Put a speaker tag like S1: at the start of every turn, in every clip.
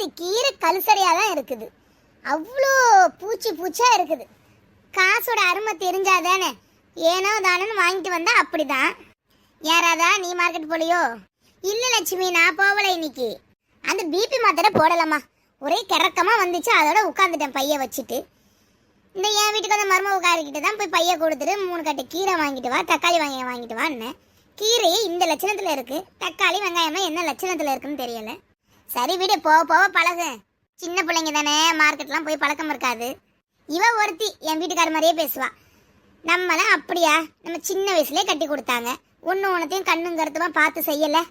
S1: பாதி கீரை கழுசடையாக தான் இருக்குது. அவ்வளோ பூச்சி பூச்சியாக இருக்குது. காசோட அருமை தெரிஞ்சாதானே? ஏனோ தானோன்னு வாங்கிட்டு வந்தா அப்படிதான். யாராதா நீ மார்க்கெட் போலியோ? இல்லை லட்சுமி நான் போகலை இன்னைக்கு. அந்த பிபி மாத்திரை போடலாமா? ஒரே கிறக்கமாக வந்துச்சு அதோட உட்காந்துட்டேன் பைய வச்சுட்டு. இந்த என் வீட்டுக்கு வந்து மரும உட்காரிக்கிட்டு தான் போய் பைய கொடுத்துட்டு மூணு கட்டு கீரை வாங்கிட்டு வா தக்காளி வாங்கி வாங்கிட்டு வான்னு. கீரையே இந்த லட்சணத்தில் இருக்குது தக்காளி வெங்காயமாக என்ன லட்சணத்தில் இருக்குன்னு தெரியலை. சரி விடு போக போக பழகு. சின்ன பிள்ளைங்க தானே மார்க்கெட்லாம் போய் பழக்கம் இருக்காது. இவ ஒருத்தி என் வீட்டுக்கார மாதிரியே பேசுவா. நம்மளாம் அப்படியா? நம்ம சின்ன வயசுலேயே கட்டி கொடுத்தாங்க. ஒன்று ஒன்றத்தையும் கண்ணும் கருத்துமா பார்த்து செய்யலை.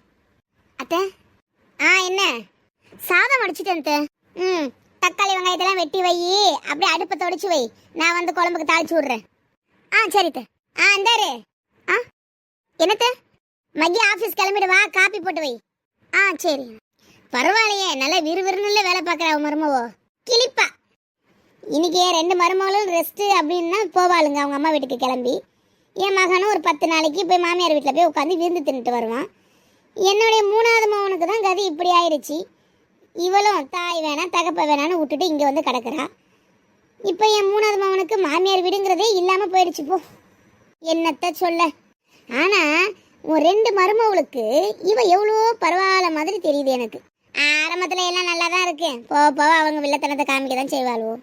S1: அத்தை ஆ என்ன? சாதம் அடிச்சிட்டேன் அத்தை. ம் தக்காளி வெங்காயத்தெல்லாம் வெட்டி வை. அப்படியே அடுப்பை தொடச்சி வை. நான் வந்து குழம்புக்கு தாளிச்சு விட்றேன். ஆ சரி அத்தை. ஆ இந்தாரு. ஆ என்னத்த? மகி ஆஃபீஸ் கிளம்பிடுவா காப்பி போட்டு வை. ஆ சரி. பரவாயில்லையே நல்லா விறுவிறுன்னு வேலை பார்க்குற அவன் மருமவோ. கிளிப்பா. இன்னைக்கு ரெண்டு மருமகளும் ரெஸ்ட்டு அப்படின்னா போவாளுங்க அவங்க அம்மா வீட்டுக்கு கிளம்பி. என் மகனும் ஒரு பத்து நாளைக்கு போய் மாமியார் வீட்டில் போய் உட்காந்து விருந்து தின்னுட்டு வருவான். என்னுடைய மூணாவது மகனுக்கு தான் கதி இப்படி ஆயிடுச்சு இவளும் தாய் வேணாம் தகப்ப வேணான்னு விட்டுட்டு இங்கே வந்து கிடக்குறா. இப்போ என் மூணாவது மகனுக்கு மாமியார் வீடுங்கிறதே இல்லாமல் போயிடுச்சு போ. என்னத்த சொல்ல? ஆனால் உன் ரெண்டு மருமவளுக்கு இவ எவ்வளோ பரவாயில்ல மாதிரி தெரியுது எனக்கு. ஆரம்பத்தில் எல்லாம் நல்லா தான் இருக்கு. போக போக அவங்க வில்லத்தனத்தை காமிக்க தான் செய்வாளுவோ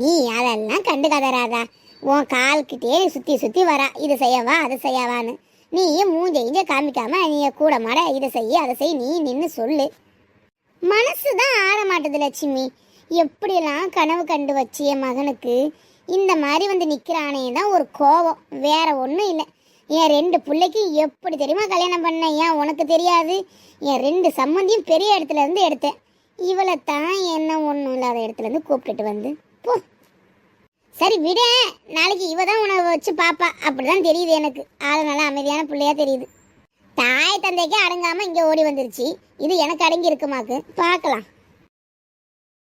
S1: நீ அதெல்லாம் கண்டுக்காத ராதா. உன் கால்கிட்டே சுற்றி சுற்றி வரா. இது செய்யவா அதை செய்யவான்னு. நீ மூஞ்ச இங்கே காமிக்காம நீ கூட மாட இதை செய்ய அதை செய் நீ நின்று சொல்லு. மனசு தான் ஆற மாட்டுது லட்சுமி. எப்படியெல்லாம் கனவு கண்டு வச்சு என் மகனுக்கு இந்த மாதிரி வந்து நிற்கிறானே தான் ஒரு கோபம். வேற ஒன்றும் இல்லை. என் ரெண்டு பிள்ளைக்கு எப்படி தெரியுமா கல்யாணம் பண்ணேன் ஏன் உனக்கு தெரியாது? என் ரெண்டு சம்மந்தியும் பெரிய இடத்துல இருந்து எடுத்தேன். இவளை தான் என்ன ஒன்றும் இல்லாத இடத்துல இருந்து கூப்பிட்டுட்டு வந்து. போ. சரி விட. நாளைக்கு இவ தான் உனக்கு வச்சு பாப்பா. அப்படிதான் தெரியுது எனக்கு. ஆள் நல்லா அமைதியான பிள்ளையா தெரியுது. தாய் தந்தைக்கு அடங்காமல் இங்கே ஓடி வந்துருச்சு. இது எனக்கு அடங்கி இருக்குமாக்கு. பார்க்கலாம்.